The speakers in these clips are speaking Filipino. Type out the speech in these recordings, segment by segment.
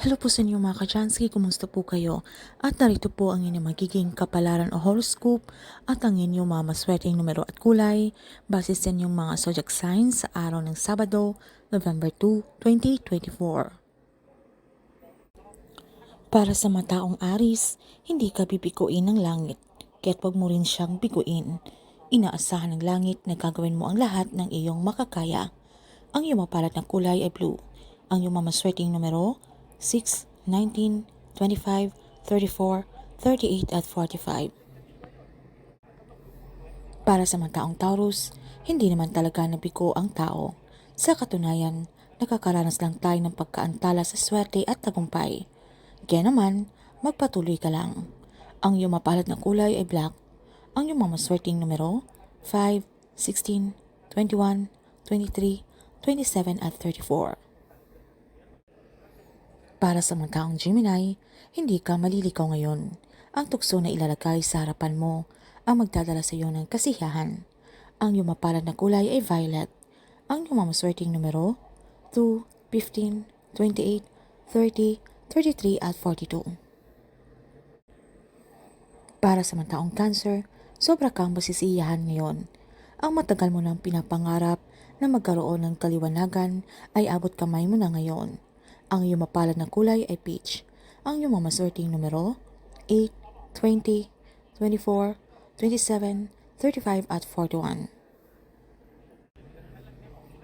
Hello po sa inyo mga kachansky, kumusta po kayo? At narito po ang inyong magiging kapalaran o horoscope at ang inyong mga maswerteng numero at kulay base sa inyong mga zodiac signs sa araw ng Sabado, November 2, 2024. Para sa mataong Aris, hindi ka bibiguin ng langit, kaya't wag mo rin siyang biguin. Inaasahan ng langit na gagawin mo ang lahat ng iyong makakaya. Ang iyong mapalat na kulay ay blue. Ang iyong mamaswerteng numero 6, 19, 25, 34, 38 at 45. Para sa mga taong Taurus, hindi naman talaga nabigo ang tao. Sa katunayan, nakakaranas lang tayo ng pagkaantala sa swerte at tagumpay. Kaya naman, magpatuloy ka lang. Ang iyong mapalad na kulay ay black. Ang iyong mamaswerteng numero 5, 16, 21, 23, 27 at 34. Para sa mga taong Gemini, hindi ka malilikaw ngayon. Ang tukso na ilalagay sa harapan mo ang magdadala sa iyo ng kasiyahan. Ang iyong mapalad na kulay ay violet. Ang iyong mamaswerteng numero 2, 15, 28, 30, 33 at 42. Para sa mga cancer, sobra kang masisiyahan ngayon. Ang matagal mo nang pinapangarap na magkaroon ng kaliwanagan ay abot kamay mo na ngayon. Ang iyong mapalad na kulay ay peach. Ang iyong mamaswerteng numero 8, 20, 24, 27, 35 at 41.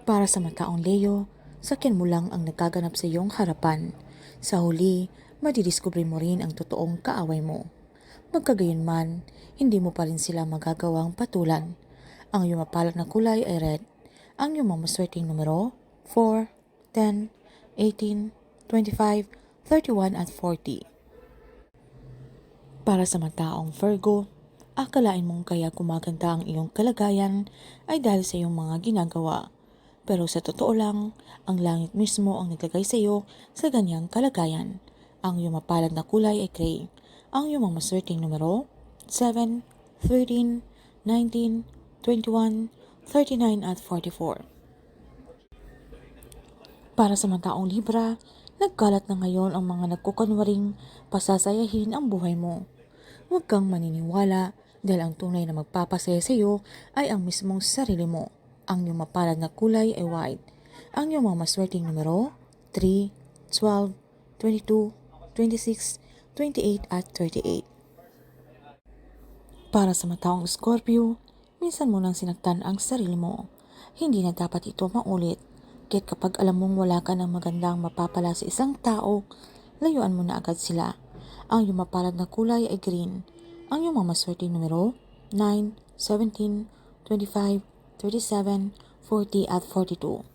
Para sa mataong Leo, sakyan mo lang ang nagaganap sa iyong harapan. Sa huli, madidiskubre mo rin ang totoong kaaway mo. Magkagayon man, hindi mo pa rin sila magagawang patulan. Ang iyong mapalad na kulay ay red. Ang iyong mamaswerteng numero 4, 10, 18, 25, 31 at 40. Para sa mga Virgo, akalain mong kaya gumaganda ang iyong kalagayan ay dahil sa iyong mga ginagawa. Pero sa totoo lang, ang langit mismo ang naglagay sa iyo sa ganyang kalagayan. Ang iyong mapalad na kulay ay gray. Ang iyong mga maswerteng numero 7, 13, 19, 21, 39 at 44. Para sa mga Libra, nagkalat na ngayon ang mga nagkukunwaring pasasayahin ang buhay mo. Huwag kang maniniwala dahil ang tunay na magpapasaya sa iyo ay ang mismong sarili mo. Ang iyong mapalad na kulay ay white. Ang iyong mga maswerteng numero 3, 12, 22, 26, 28 at 38. Para sa mga taong Scorpio, minsan mo nang sinaktan ang sarili mo. Hindi na dapat ito maulit. Kaya't kapag alam mong wala ka ng magandang mapapala sa isang tao, layuan mo na agad sila. Ang iyong mapalad na kulay ay green. Ang iyong mga maswerteng numero 9, 17, 25, 37, 40 at 42.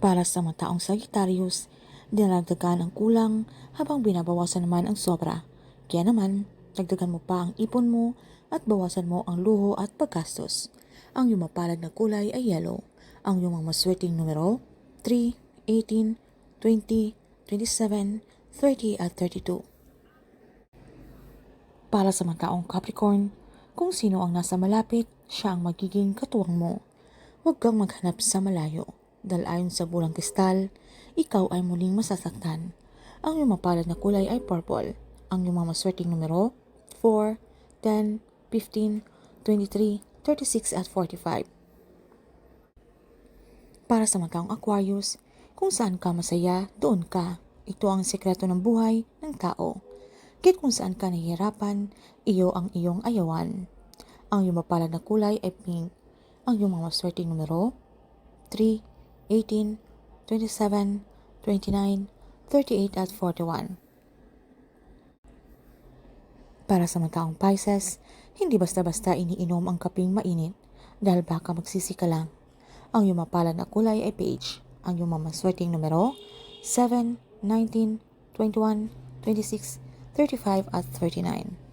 Para sa mga taong Sagittarius, dinaragdagan ang kulang habang binabawasan naman ang sobra. Kaya naman, dagdagan mo pa ang ipon mo at bawasan mo ang luho at paggastos. Ang iyong mapalad na kulay ay yellow. Ang iyong mga maswerteng numero 3, 18, 20, 27, 30 at 32. Para sa mga taong Capricorn, kung sino ang nasa malapit, siya ang magiging katuwang mo. Huwag kang maghanap sa malayo, dahil ayon sa bulang kristal, ikaw ay muling masasaktan. Ang iyong mapalad na kulay ay purple. Ang iyong mga maswerteng numero 4, 10, 15, 23, 36 at 45. Para sa mga taong Aquarius, kung saan ka masaya, doon ka. Ito ang sekreto ng buhay ng tao. Kahit kung saan ka nahihirapan, iyo ang iyong ayawan. Ang iyong mapalad na kulay ay pink. Ang iyong mga maswerteng numero 3, 18, 27, 29, 38 at 41. Para sa mga taong Pisces, hindi basta-basta iniinom ang kaping mainit dahil baka magsisi ka lang. Ang iyong mapalad na kulay ay beige. Ang iyong mamaswerteng numero 7, 19, 21, 26, 35 at 39.